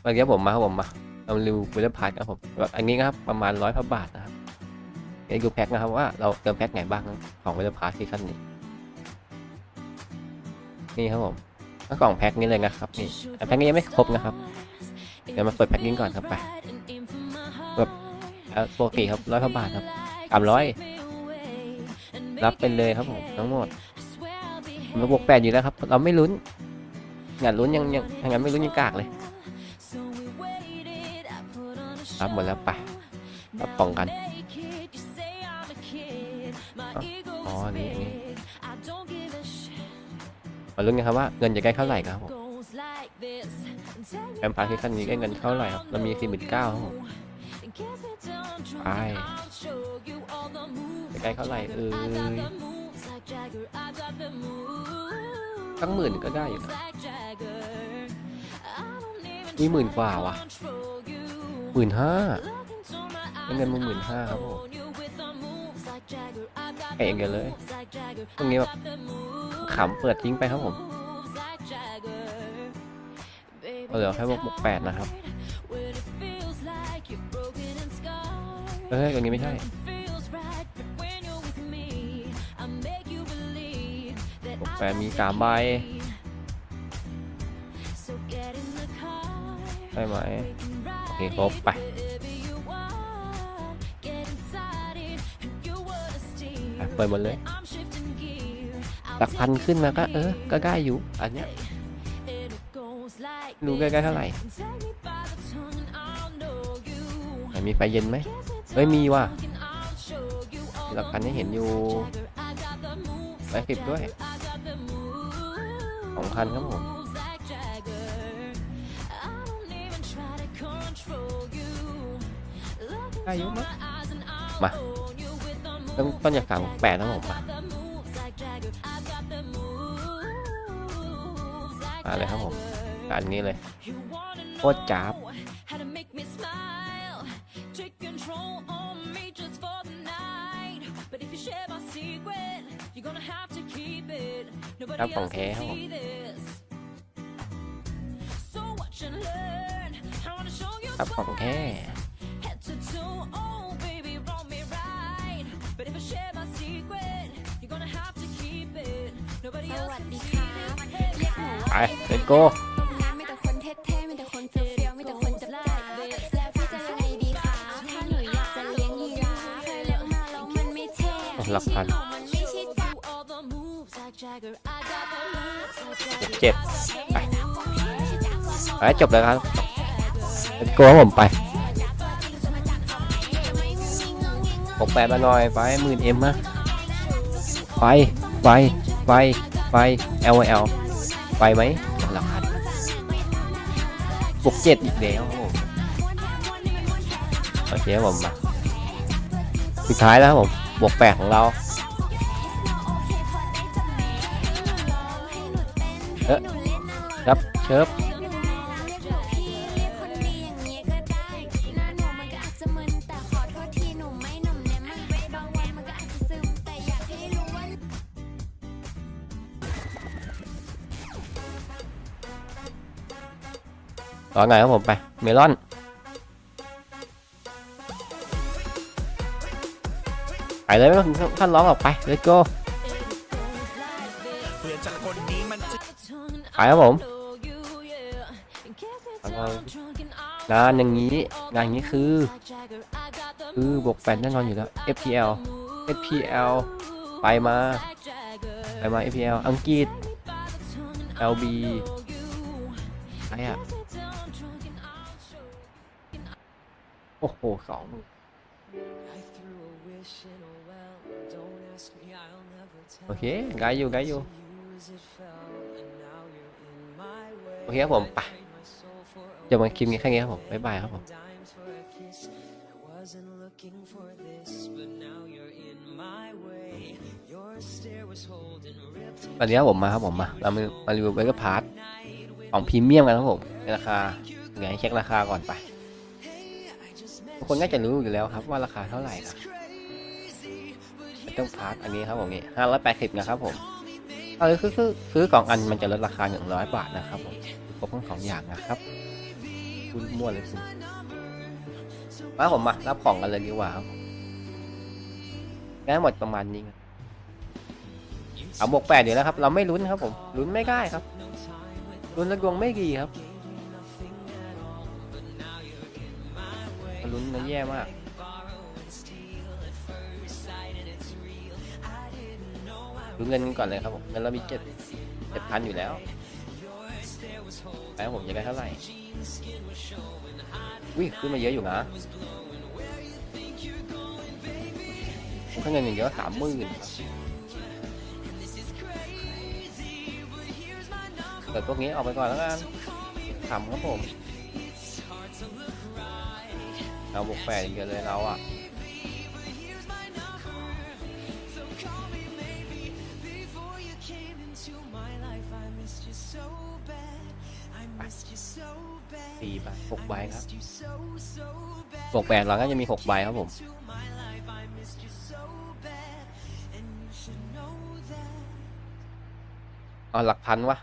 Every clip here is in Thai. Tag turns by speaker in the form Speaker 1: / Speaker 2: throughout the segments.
Speaker 1: เมื่อกี้ผมมาครับผมมาเรารีวิวเวลพาร์ครับผมแบบอันนี้นะครับประมาณร้อยพระบาทนะครับเดี๋ยวดูแพ็คนะครับว่าเราเติมแพ็คไหนบ้างของเวลพาร์ที่ขั้นนี้นี่ครับผมก็กล่องแพ็คนี้เลยนะครับนี่แพ็คนี้ยังไม่ครบนะครับเดี๋ยวมาเปิดแพ็คนี้ก่อนครับไปแบบปกติครับร้อยพระบาทครับสามร้อยรับไปเลยครับผมทั้งหมดมาบวกแปดอยู่แล้วครับ เราไม่ลุ้นงานลุ้นยังยังงานไม่ลุ้นยังกากเลย รับหมดแล้วไปรับกล่องกันอ๋อนนี้อันนี้มาลุ้นกันครับว่าเงินจะได้เท่าไหร่ครับผมแอมพาร์ที่ขั้นนี้ได้เงินเท่าไหร่ครับเรามีสี่หมื่นเก้าครับผมไปจะได้เท่าไหร่เออตั้งหมื่นก็ได้อยู่นะมีหมื่นกว่าวะ หมื่นห้าได้เงินมาหมื่นห้าครับผมเองกันเลยตรงนี้แบบขำเปิดทิ้งไปครับผมเหลือแค่บวกบวกแปดนะครับเอ้ยตรงนี้ไม่ใช่บวกแปดมีสามใบได้ไหม เคครบไปไปเปิดหมดเลยหลักพันขึ้นมาก็เออ ก็ได้อยู่ อันเนี้ยรู้ใกล้ๆเท่าไหร่มีไฟเย็นไหมเฮ้ย มีว่ะหลักพันให้เห็นอยู่ไฟสิบด้วยสองพันครับผม อายุมั้ยมาต้องต้นจากสามแปดนะผมมามาเลยครับผมอันนี้เลยโคตรจ้าบครับของแท้ครับผม ครับของแท้
Speaker 2: Head to toe, oh baby, roll me right. But if I share my secret, you're gonna have to keep it. Nobody
Speaker 3: ส
Speaker 2: else
Speaker 3: วัส
Speaker 2: can
Speaker 3: ดี
Speaker 2: see
Speaker 3: ครับ
Speaker 2: it.
Speaker 3: เรียกหนู
Speaker 1: ไป
Speaker 3: ว่า
Speaker 1: เลตโก้
Speaker 3: ตรงนั้นมีแต่คนเท่ๆมีแต่คนเฟี้ยวๆมีแต่คนจับจ๋าแล้วพี่จะยังไงดีคะถ้าหนูอยากจะเลี้ยงยีราฟเคยเลี้ยงมาแล้วมันไม่เท่
Speaker 1: หลักพัน
Speaker 3: หนูมันไม่ใช่จ๋า
Speaker 2: Do all the moves like Jagger. I got the moves like Jagger.
Speaker 1: เจ็บไปไปจบแล้วครับ เลตโก้ครับผมไปผมแปดมาหน่อยไปหมื่นเอ็มนะไปไปไปไป L L ไปไหมหลักพันบวกเจ็ดอีกแล้วครับผมโอเคครับผมมาสุดท้ายแล้วครับผมบวกแปดของเราเอ๊ะครับเชิฟ
Speaker 3: ร้อนไง
Speaker 1: ครับผมไป เมลอน ไปเลยไม่ต้องถึงขั้นร้องหรอกไป let's go
Speaker 4: เพื่อนจากคนนี้มันะ
Speaker 1: ไปครับผมงานอย่างนี้ งานอย่างนี้คือ คือบวกแปดแน่นอนอยู่แล้ว FPL FPL ไปมาไปมา FPL อังกฤษ
Speaker 2: By the tongue and I'll
Speaker 1: LB
Speaker 2: know you.
Speaker 1: อะไรอะ โอ้โหสองหมื่น
Speaker 2: I threw a wish in a well. Don't ask me, I'll never tell.
Speaker 1: โอเคไกลอยู่ไกลอยู่
Speaker 2: You as it fell, and now you're in my way.
Speaker 1: โอเคครับผมไป
Speaker 2: Trade my soul for a
Speaker 1: จะมาคลิปนี้แค่นี้ครับผมบ๊ายบายครับผม
Speaker 2: dimes for a kiss. I wasn't looking for this, but now you're in my way. Your stare was holding ripped
Speaker 1: ตอนนี้ผมมาครับผมมาเรามามารีวิวเบเกอร์พาร์ทของพรีเมียมกันครับผมในราคาเดี๋ยวให้เช็คราคาก่อนไปทุก คนก็จะรู้อยู่แล้วครับว่าราคาเท่าไหร่นะเป็นต้องพาร์ทอันนี้ครับผมนี่ห้าร้อยแปดสิบนะครับผมเอาเลยคือคือซื้อกล่องอันมันจะลดราคาหนึ่งร้อยบาทนะครับผมครบทั้งสองอย่างนะครับคุณมั่วเลยคุณมาผมมารับของกันเลยดีกว่าครับได้หมดประมาณนี้เอาบวกแปดอยู่แล้วครับ เราไม่ลุ้นครับผมลุ้นไม่ได้ครับลุ้นแล้วดวงไม่ดีครับ ลุ้นนั้นแย่มากดูเงินกันก่อนเลยครับผมเงินเรามีเจ็ดเจ็ดพันอยู่แล้วแล้วผมจะได้เท่าไหร่วิขึ้นมาเยอะอยู่นะถ้าเงินอย่างเดียวสามหมื่นเปิดพวกนี้ออกไปก่อนแล้วกันทำครับผม เราบวกแปดอย่างเดียวเลยเราอะสี่ใบหกใบครับบวกแปดเราก็จะมีหกใบครับผมอ๋อหลักพันวะ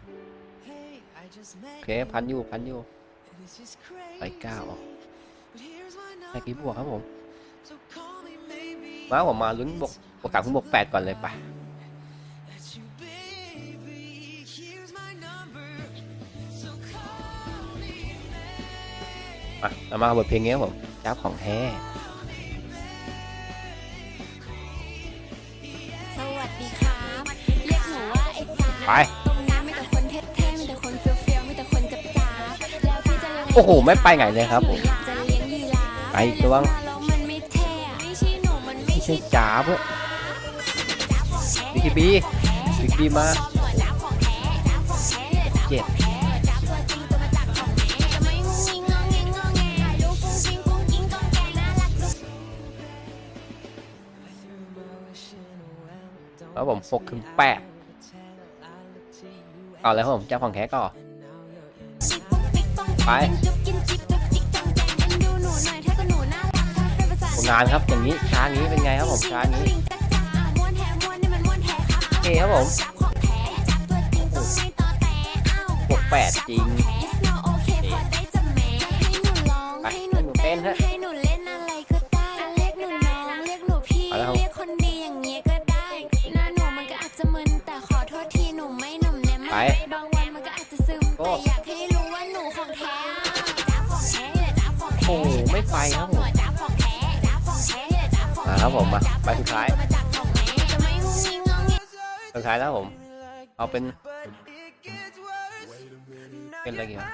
Speaker 1: โอเคพันอยู่พันอยู่ไปเก้าออก แค่กี่บวกครับผมมาผมมาลุ้นบวกบวกสามถึงบวกแปดก่อนเลยไปมาเรามาบทเพลงนี้ครับผมเจ้าของแท้
Speaker 3: สวัสดีครับเรียกหนูว่าไอ้กา
Speaker 1: ไป
Speaker 3: ตรงนั้นมีแต่คนเท่ๆมีแต่คนเฟี้ยวๆมีแต่คนจับจ้าบแล้วพี่จะเลี้ยง
Speaker 1: โอ้โห ไม่ไปไหนเลยครับผม ไปตัวง
Speaker 3: แล้วมันไม่เท่อะไม่ใช่
Speaker 1: จ๋าเพื่อบีคีบีบีคีบีมาเจ็ด
Speaker 3: แท้จะไม่งุ้งงิ้งงอแงงอแงถ่ายรูปฟุ้งฟิ้งกุ้งกิ้งก้องแกงน่ารักจุ๊บ
Speaker 1: แล้วผมหกถึงแปดเอาแล้วครับผมจ้าของแท้ก่อไป งานครับอย่างนี้ช้างี้เป็นไงครับผมช้างี้โอเคครับผมบวกแปดจริงไปหนูเต้นฮะ
Speaker 3: เอา
Speaker 1: ล้วครับ
Speaker 3: ได้หน้าหนูมันก็อาจจะมึนแต่ขอโทษทีหนูไม่หนุ่มแน่มาก
Speaker 1: ไปโอ้
Speaker 3: แต่อยากให้รู้ว่าหนูของแท้จ้าของแท้จ้าของแท้
Speaker 1: โอ้โหไม่ไปครับ ครับผมมาไปสุดท้าย
Speaker 3: มาจากของแม่จะไม่งุ้งงิ้งงอแง
Speaker 1: สุดท้ายแล้วผม เอาเป็นเป็นอะไรกี่ครับ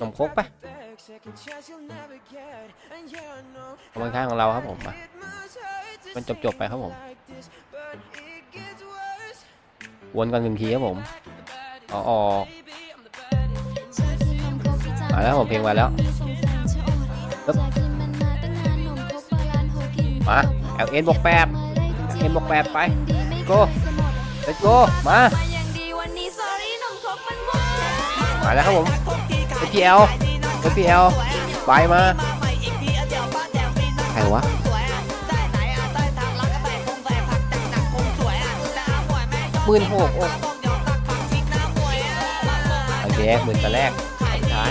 Speaker 1: สมครกปะกำลังท้ายของเราครับผมมามันจบจบๆไปครับผม วนกันหนึ่งทีครับผมเอาออกมาแล้วผมเพลงมาแล้ว ปึ๊บมา LN บวกแปด LN บวกแปดไป Go let's go มามาแล้วครับผม FPL FPL ไปมาใครวะหมื่นหกโอ้โอเคหมื่นต่แรกสุดท้าย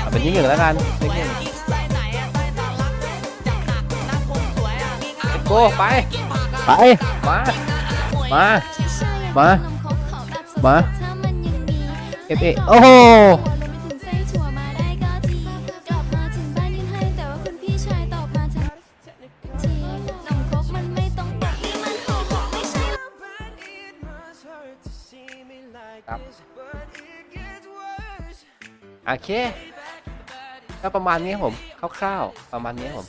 Speaker 1: เอาเป็นที่หนึ่งแล้วกันที่หนึ่ง โก้ไป ไป มา มา มา มา เอฟเอโอ้โหครับโอเคก็ประมาณนี้ครับผมคร่าวๆประมาณนี้ครับผม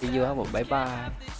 Speaker 1: ดีอยู่ครับผม บ๊ายบาย